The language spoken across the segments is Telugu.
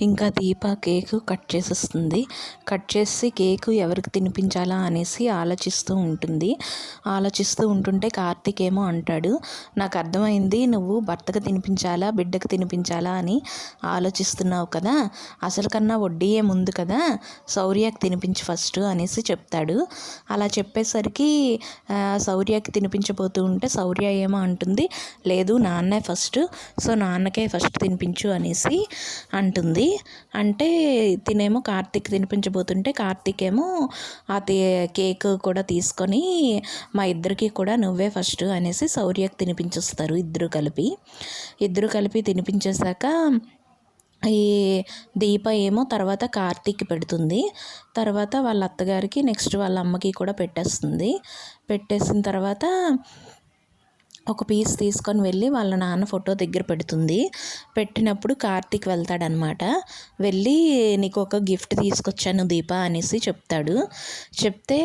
ఇంకా దీప కేకు కట్ చేసేస్తుంది. కట్ చేసి కేకు ఎవరికి తినిపించాలా అనేసి ఆలోచిస్తూ ఉంటుంది. ఆలోచిస్తూ ఉంటుంటే కార్తీక్ ఏమో అంటాడు నాకు అర్థమైంది నువ్వు భర్తకు తినిపించాలా బిడ్డకు తినిపించాలా అని ఆలోచిస్తున్నావు కదా? అసలు కన్నా వడ్డీయే ముందు కదా? శౌర్యకి తినిపించి ఫస్ట్ అనేసి చెప్తాడు. అలా చెప్పేసరికి శౌర్యకి తినిపించబోతూ ఉంటే శౌర్య ఏమో అంటుంది లేదు నాన్నే ఫస్ట్ సో నాన్నకే ఫస్ట్ తినిపించు అనేసి అంటుంది. అంటే తినేమో కార్తీక్ తినిపించబోతుంటే కార్తీక్ ఏమో ఆ కేక్ కూడా తీసుకొని మా ఇద్దరికి కూడా నువ్వే ఫస్ట్ అనేసి శౌర్యకు తినిపించేస్తారు ఇద్దరు కలిపి. ఇద్దరు కలిపి తినిపించేశాక ఈ దీప ఏమో తర్వాత కార్తీక్ పెడుతుంది. తర్వాత వాళ్ళ అత్తగారికి నెక్స్ట్ వాళ్ళ అమ్మకి కూడా పెట్టేస్తుంది. పెట్టేసిన తర్వాత ఒక పీస్ తీసుకొని వెళ్ళి వాళ్ళ నాన్న ఫోటో దగ్గర పెడుతుంది. పెట్టినప్పుడు కార్తీక్ వెళ్తాడనమాట. వెళ్ళి నీకు ఒక గిఫ్ట్ తీసుకొచ్చాను దీప అనేసి చెప్తాడు. చెప్తే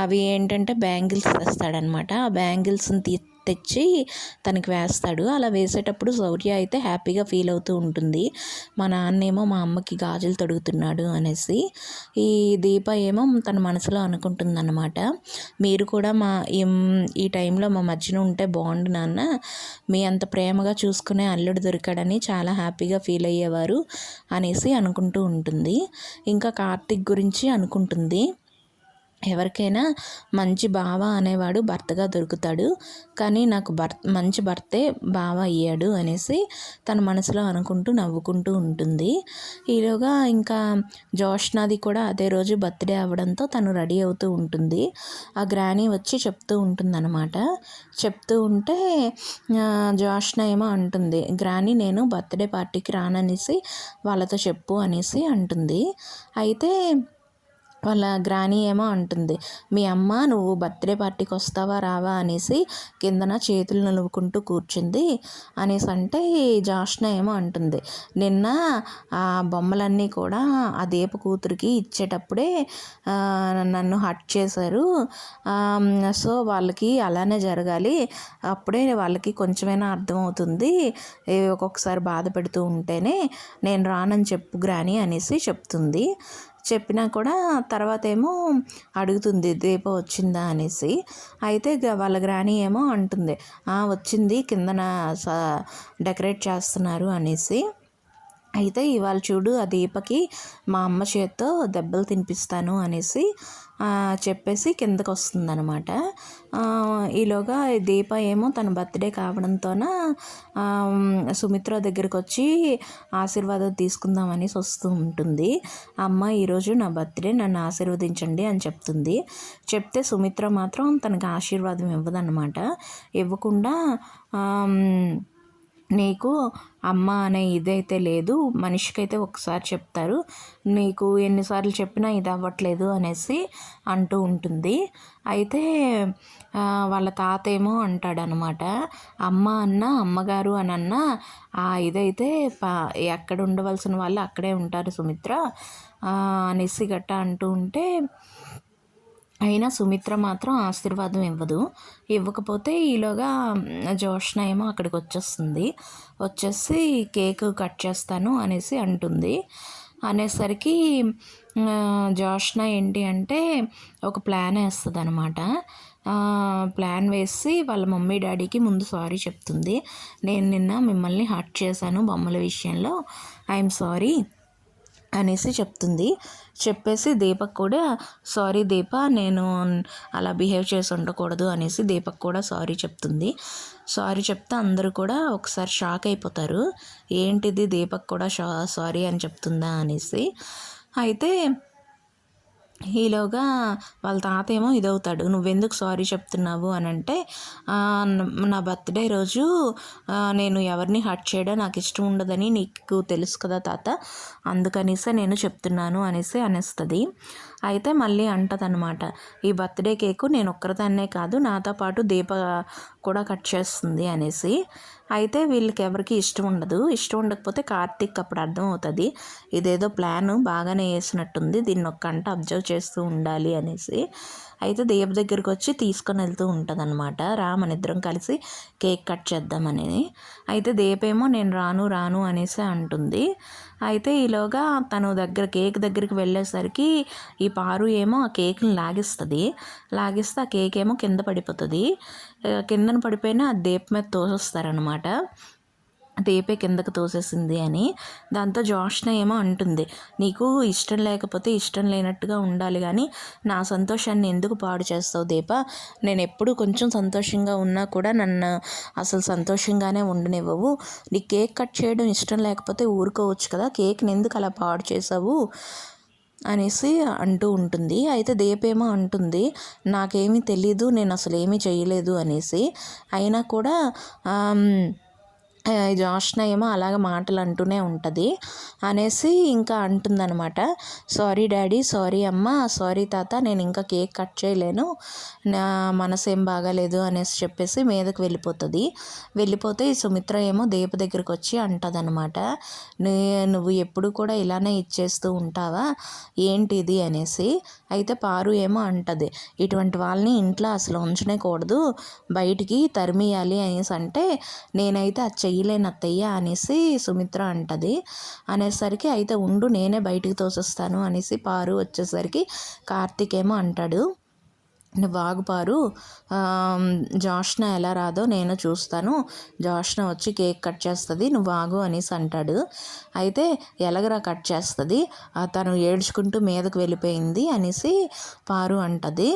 అవి ఏంటంటే బ్యాంగిల్స్ తెస్తాడనమాట. ఆ బ్యాంగిల్స్ని తీ తెచ్చి తనకి వేస్తాడు. అలా వేసేటప్పుడు శౌర్య అయితే హ్యాపీగా ఫీల్ అవుతూ ఉంటుంది. మా నాన్నేమో మా అమ్మకి గాజులు తొడుగుతున్నాడు అనేసి. ఈ దీప ఏమో తన మనసులో అనుకుంటుందన్నమాట. మీరు కూడా మా ఈ టైంలో మా మధ్యన ఉంటే బాగుండు నాన్న. మీ అంత ప్రేమగా చూసుకునే అల్లుడు దొరికాడని చాలా హ్యాపీగా ఫీల్ అయ్యేవారు అనేసి అనుకుంటూ ఉంటుంది. ఇంకా కార్తిక్ గురించి అనుకుంటుంది. ఎవరికైనా మంచి బావ అనేవాడు భర్తగా దొరుకుతాడు. కానీ నాకు భర్త మంచి భర్తే బావ అయ్యాడు అనేసి తన మనసులో అనుకుంటూ నవ్వుకుంటూ ఉంటుంది. ఈలోగా ఇంకా జోష్నాది కూడా అదే రోజు బర్త్డే అవ్వడంతో తను రెడీ అవుతూ ఉంటుంది. ఆ గ్రానీ వచ్చి చెప్తూ ఉంటుందన్నమాట. చెప్తూ ఉంటే జోష్న ఏమో అంటుంది గ్రానీ నేను బర్త్డే పార్టీకి రాననేసి వాళ్ళతో చెప్పు అనేసి అంటుంది. అయితే వాళ్ళ గ్రాని ఏమో అంటుంది. మీ అమ్మ నువ్వు బర్త్డే పార్టీకి వస్తావా రావా? అనేసి కిందన చేతులు నిలువుకుంటూ కూర్చుంది. అనేసి అంటే జాష్న ఏమో అంటుంది. నిన్న ఆ బొమ్మలన్నీ కూడా ఆ దీప కూతురికి ఇచ్చేటప్పుడే నన్ను హట్ చేశారు. సో వాళ్ళకి అలానే జరగాలి. అప్పుడే వాళ్ళకి కొంచెమైనా అర్థమవుతుంది. ఒక్కొక్కసారి బాధ పెడుతూ ఉంటేనే నేను రానని చెప్పు గ్రాని అనేసి చెప్తుంది. చెప్పినా కూడా తర్వాత ఏమో అడుగుతుంది దీప వచ్చిందా అనేసి. అయితే వాళ్ళ గ్రాని ఏమో అంటుంది వచ్చింది కిందన డెకరేట్ చేస్తున్నారు అనేసి. అయితే ఇవాళ చూడు ఆ దీపకి మా అమ్మ చేత్తో దెబ్బలు తినిపిస్తాను అనేసి చెప్పేసి కిందకు వస్తుందనమాట ఈలోగా దీప ఏమో తన బర్త్డే కావడంతోన సుమిత్ర దగ్గరికి వచ్చి ఆశీర్వాదం తీసుకుందామని వస్తూ ఉంటుంది. అమ్మ ఈరోజు నా బర్త్డే నన్ను ఆశీర్వదించండి అని చెప్తుంది. చెప్తే సుమిత్ర మాత్రం తనకు ఆశీర్వాదం ఇవ్వదన్నమాట. ఇవ్వకుండా నీకు అమ్మ అనే ఇదైతే లేదు మనిషికైతే ఒకసారి చెప్తారు. నీకు ఎన్నిసార్లు చెప్పినా ఇది అవ్వట్లేదు అనేసి అంటూ ఉంటుంది. అయితే వాళ్ళ తాత ఏమో అంటాడనమాట అమ్మ అన్న అమ్మగారు అని అన్న ఆ ఇదైతే ఎక్కడ ఉండవలసిన వాళ్ళు అక్కడే ఉంటారు సుమిత్ర అనేసి గట్ట అంటూ ఉంటే అయినా సుమిత్ర మాత్రం ఆశీర్వాదం ఇవ్వదు. ఇవ్వకపోతే ఈలోగా జోష్న ఏమో అక్కడికి వచ్చేస్తుంది వచ్చేసి కేక్ కట్ చేస్తాను అనేసి అంటుంది. అనేసరికి జోష్న ఏంటి అంటే ఒక ప్లాన్ వేస్తుంది అనమాట ప్లాన్ వేసి వాళ్ళ మమ్మీ డాడీకి ముందు సారీ చెప్తుంది. నేను నిన్న మిమ్మల్ని హర్ట్ చేశాను బొమ్మల విషయంలో. I'm sorry. అనేసి చెప్తుంది. చెప్పేసి దీపక్ కూడా సారీ దీప నేను అలా బిహేవ్ చేసి ఉండకూడదు అనేసి దీపక్ కూడా సారీ చెప్తుంది. సారీ చెప్తే అందరూ కూడా ఒకసారి షాక్ అయిపోతారు. ఏంటిది దీపక్ కూడా షా సారీ అని చెప్తుందా? అనేసి. అయితే ఈలోగా వాళ్ళ తాత ఏమో ఇదవుతాడు. నువ్వెందుకు సారీ చెప్తున్నావు? అని అంటే నా బర్త్డే రోజు నేను ఎవరిని హర్ట్ చేయడం? నాకు ఇష్టం ఉండదని నీకు తెలుసు కదా తాత. అందుకనేసే నేను చెప్తున్నాను అనేసి అనేస్తుంది. అయితే మళ్ళీ అంటదనమాట ఈ బర్త్డే కేకు నేను ఒక్కరిదాన్నే కాదు నాతో పాటు దీప కూడా కట్ చేస్తుంది అనేసి. అయితే వీళ్ళకి ఎవరికి ఇష్టం ఉండదు. ఇష్టం ఉండకపోతే కార్తీక్ అప్పుడు అర్థం అవుతుంది ఇదేదో ప్లాన్ బాగానే వేసినట్టుంది దీన్ని ఒక్క అంట అబ్జర్వ్ చేస్తూ ఉండాలి అనేసి. అయితే దేవ దగ్గరికి వచ్చి తీసుకొని వెళ్తూ ఉంటుంది అనమాట రా మన ఇద్దరం కలిసి కేక్ కట్ చేద్దామని. అయితే దేపేమో నేను రాను రాను అనేసి అంటుంది. అయితే ఈలోగా తను దగ్గర కేక్ దగ్గరికి వెళ్ళేసరికి ఈ పారు ఏమో ఆ కేక్ని లాగిస్తుంది. లాగిస్తే ఆ కేక్ ఏమో కింద పడిపోతుంది. కిందన పడిపోయినా ఆ దీప మీద తోసేస్తారనమాట తేపే కిందకు తోసేసింది అని. దాంతో జోష్న ఏమో అంటుంది. నీకు ఇష్టం లేకపోతే ఇష్టం లేనట్టుగా ఉండాలి కానీ నా సంతోషాన్ని ఎందుకు పాడు చేస్తావు దీప? నేను ఎప్పుడు కొంచెం సంతోషంగా ఉన్నా కూడా నన్ను అసలు సంతోషంగానే ఉండనివ్వవు. నీ కేక్ కట్ చేయడం ఇష్టం లేకపోతే ఊరుకోవచ్చు కదా కేక్ని ఎందుకు అలా పాడు చేసావు అనేసి అంటూ ఉంటుంది. అయితే దేపేమో అంటుంది నాకేమీ తెలీదు నేను అసలు ఏమీ చేయలేదు అనేసి. అయినా కూడా జోష్న ఏమో అలాగ మాటలు అంటూనే ఉంటుంది. అనేసి ఇంకా అంటుందన్నమాట. సారీ డాడీ సారీ అమ్మ సారీ తాత నేను ఇంకా కేక్ కట్ చేయలేను. నా మనసు ఏం బాగాలేదు అనేసి చెప్పేసి మీదకి వెళ్ళిపోతుంది. వెళ్ళిపోతే ఈ సుమిత్ర ఏమో దీప దగ్గరికి వచ్చి అంటదనమాట నువ్వు ఎప్పుడు కూడా ఇలానే ఇచ్చేస్తూ ఉంటావా? ఏంటిది? అనేసి. అయితే పారు ఏమో అంటది. ఇటువంటి వాళ్ళని ఇంట్లో అసలు ఉంచనే కూడదు బయటికి తరిమియాలి అనేసి అంటే నేనైతే అది చెయ్యలేను అత్తయ్య అనేసి సుమిత్ర అంటది. అనేసరికి అయితే ఉండు నేనే బయటికి తోసేస్తాను అనేసి పారు వచ్చేసరికి కార్తీక్ ఏమో అంటాడు. నువ్వు ఆగుపారు జాష్న ఎలా రాదో నేను చూస్తాను. జాష్న వచ్చి కేక్ కట్ చేస్తుంది నువ్వు ఆగు అనేసి అంటాడు. అయితే ఎలాగరా కట్ చేస్తుంది? తను ఏడ్చుకుంటూ మీదకు వెళ్ళిపోయింది అనేసి పారు అంటది.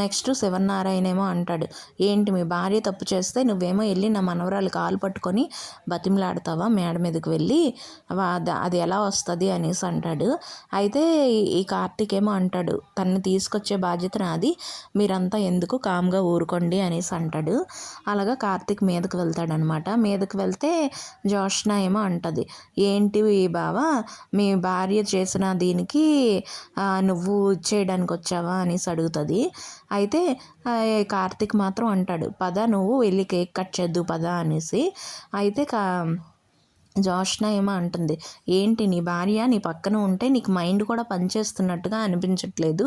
నెక్స్ట్ శివనారాయణ ఏమో అంటాడు. ఏంటి మీ భార్య తప్పు చేస్తే నువ్వేమో వెళ్ళి నా మనవరాలు కాలు పట్టుకొని బతిమలాడతావా మేడ మీదకి వెళ్ళి? అది ఎలా వస్తుంది అనేసి అంటాడు. అయితే ఈ కార్తీక్ ఏమో అంటాడు తన్ని తీసుకొచ్చే బాధ్యత నాది. మీరంతా ఎందుకు కామ్గా ఊరుకోండి అనేసి అంటాడు. అలాగా కార్తీక్ మీదకు వెళ్తాడనమాట. మీదకు వెళ్తే జోష్న ఏమో అంటది. ఏంటి బావా? మీ భార్య చేసిన దీనికి నువ్వు చేయడానికి వచ్చావా అనేసి అడుగుతుంది. అయితే కార్తీక్ మాత్రం అంటాడు. పద నువ్వు వెళ్ళి కేక్ కట్ చేద్దు పద అనేసి. అయితే కా జోష్న ఏమో అంటుంది. ఏంటి నీ భార్య? నీ పక్కన ఉంటే నీకు మైండ్ కూడా పనిచేస్తున్నట్టుగా అనిపించట్లేదు.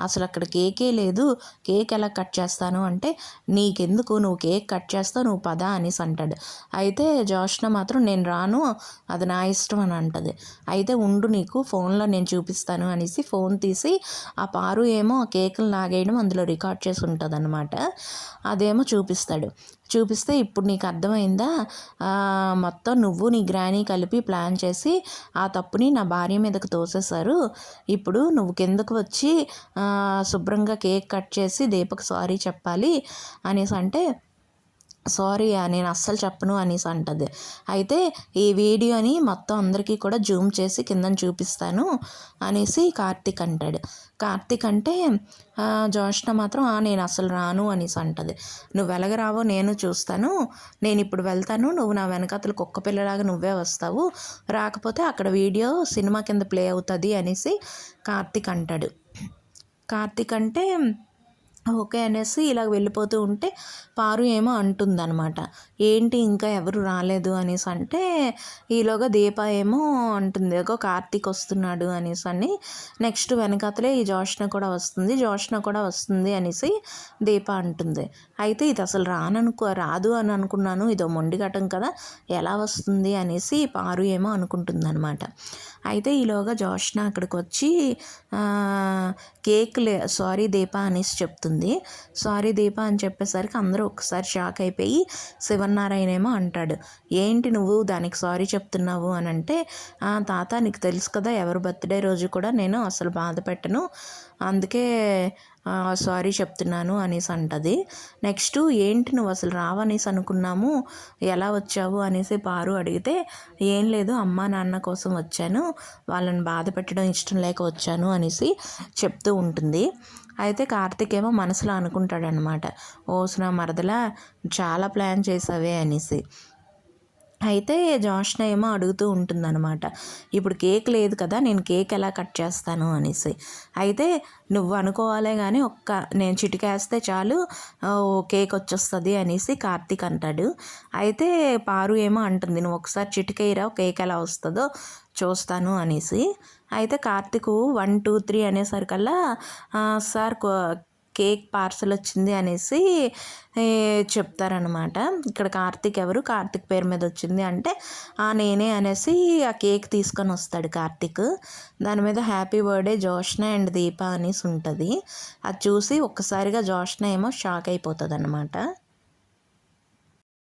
అసలు అక్కడ కేకే లేదు. కేక్ ఎలా కట్ చేస్తాను అంటే నీకెందుకు నువ్వు కేక్ కట్ చేస్తావు నువ్వు పద అనేసి అంటాడు. అయితే జోష్న మాత్రం నేను రాను అది నా ఇష్టం అని అంటది. అయితే ఉండు నీకు ఫోన్లో నేను చూపిస్తాను అనేసి ఫోన్ తీసి ఆ పారు ఏమో ఆ కేకులు లాగేయడం అందులో రికార్డ్ చేసి ఉంటుంది అనమాట అదేమో చూపిస్తాడు. చూపిస్తే ఇప్పుడు నీకు అర్థమైందా? మొత్తం నువ్వు నీ గ్రానీ కలిపి ప్లాన్ చేసి ఆ తప్పుని నా భార్య మీదకు తోసేశారు. ఇప్పుడు నువ్వు కిందకు వచ్చి శుభ్రంగా కేక్ కట్ చేసి దీపక్ సారీ చెప్పాలి అనేసి అంటే సారీ నేను అస్సలు చెప్పను అనేసి అంటుంది. అయితే ఈ వీడియోని మొత్తం అందరికీ కూడా జూమ్ చేసి కింద చూపిస్తాను అనేసి కార్తీక్ అంటాడు. కార్తీక్ అంటే జోష్ణ మాత్రం నేను అసలు రాను అనేసి అంటుంది. నువ్వు వెలగరావో నేను చూస్తాను. నేను ఇప్పుడు వెళ్తాను. నువ్వు నా వెనకతలు కుక్క పిల్లలాగా నువ్వే వస్తావు. రాకపోతే అక్కడ వీడియో సినిమా కింద ప్లే అవుతుంది అనేసి కార్తీక్ అంటాడు. కార్తీక్ అంటే ఓకే అనేసి ఇలా వెళ్ళిపోతూ ఉంటే పారు ఏమో అంటుందన్నమాట. ఏంటి ఇంకా ఎవరు రాలేదు? అనేసి అంటే ఈలోగా దీప ఏమో అంటుంది. ఒక కార్తీక్ వస్తున్నాడు అనేసి అని. నెక్స్ట్ వెనకాతలే ఈ జోష్న కూడా వస్తుంది. జోష్న కూడా వస్తుంది అనేసి దీప అంటుంది. అయితే ఇది అసలు రాననుకో రాదు అని అనుకున్నాను. ఇదో మొండిగటం కదా. ఎలా వస్తుంది? అనేసి పారు ఏమో అనుకుంటుంది అనమాట అయితే ఈలోగా జోష్న అక్కడికి వచ్చి కేక్ లే సారీ దీప అనేసి చెప్తుంది. సారీ దీప అని చెప్పేసరికి అందరూ ఒకసారి షాక్ అయిపోయి శివనారాయణ ఏమో అంటాడు. ఏంటి నువ్వు దానికి సారీ చెప్తున్నావు అని అంటే తాత నీకు తెలుసు కదా ఎవరి బర్త్డే రోజు కూడా నేను అసలు బాధ పెట్టను. అందుకే సారీ చెప్తున్నాను అనేసి అంటది. నెక్స్ట్ ఏంటి నువ్వు అసలు రావనేసి అనుకున్నాము. ఎలా వచ్చావు అనేసి పారు అడిగితే ఏం లేదు అమ్మ నాన్న కోసం వచ్చాను. వాళ్ళని బాధ పెట్టడం ఇష్టం లేక వచ్చాను అనేసి చెప్తూ ఉంటుంది. అయితే కార్తిక్ ఏమో మనసులో అనుకుంటాడనమాట ఓసిన మరదలా చాలా ప్లాన్ చేసావే అనేసి. అయితే జోష్న ఏమో అడుగుతూ ఉంటుందన్నమాట. ఇప్పుడు కేక్ లేదు కదా నేను కేక్ ఎలా కట్ చేస్తాను? అనేసి. అయితే నువ్వు అనుకోవాలే కానీ ఒక్క నేను చిటికేస్తే చాలు ఓ కేక్ వచ్చేస్తుంది అనేసి కార్తీక్ అంటాడు. అయితే పారు ఏమో అంటుంది నువ్వు ఒకసారి చిటికేయరా కేక్ ఎలా వస్తుందో చూస్తాను అనేసి. అయితే కార్తీక్ వన్ టూ త్రీ అనేసరికల్లా సార్ కో- కేక్ పార్సల్ వచ్చింది అనేసి చెప్తారనమాట ఇక్కడ కార్తీక్ ఎవరు? కార్తీక్ పేరు మీద వచ్చింది అంటే "ఆ, నేనే అనేసి ఆ కేక్ తీసుకొని వస్తాడు కార్తీక్. దాని మీద happy birthday Jyoshna and Deepa అనేసి ఉంటుంది. అది చూసి ఒక్కసారిగా జోష్న ఏమో షాక్ అయిపోతుంది అనమాట